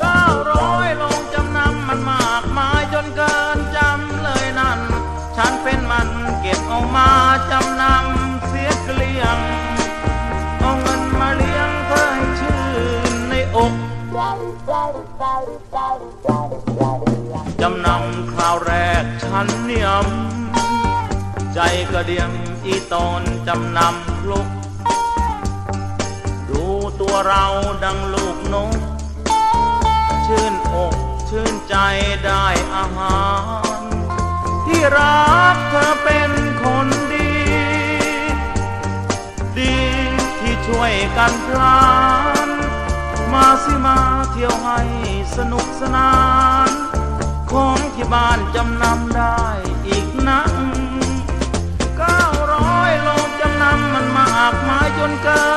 เก้าร้อยลงจำนำมันมากมายจนเกินจำเลยนั่น ฉันเป็นมันเก็บเอามาจำนำเสียเกลี้ยง เอาเงินมาเลี้ยงเพื่อให้ชื่นในอกจำนำคราวแรกฉันเนียม ใจกระเดียมอีตอนจำนำคลุก เราดังลูกนก ชื่นอกชื่นใจได้อาหาร ที่รักเธอเป็นคนดี ดีที่ช่วยกันพลาน มาสิมาเที่ยวให้สนุกสนาน ของที่บ้านจำนำได้อีกนักเก้าร้อยลงจำนำมันมากมายจนเกิน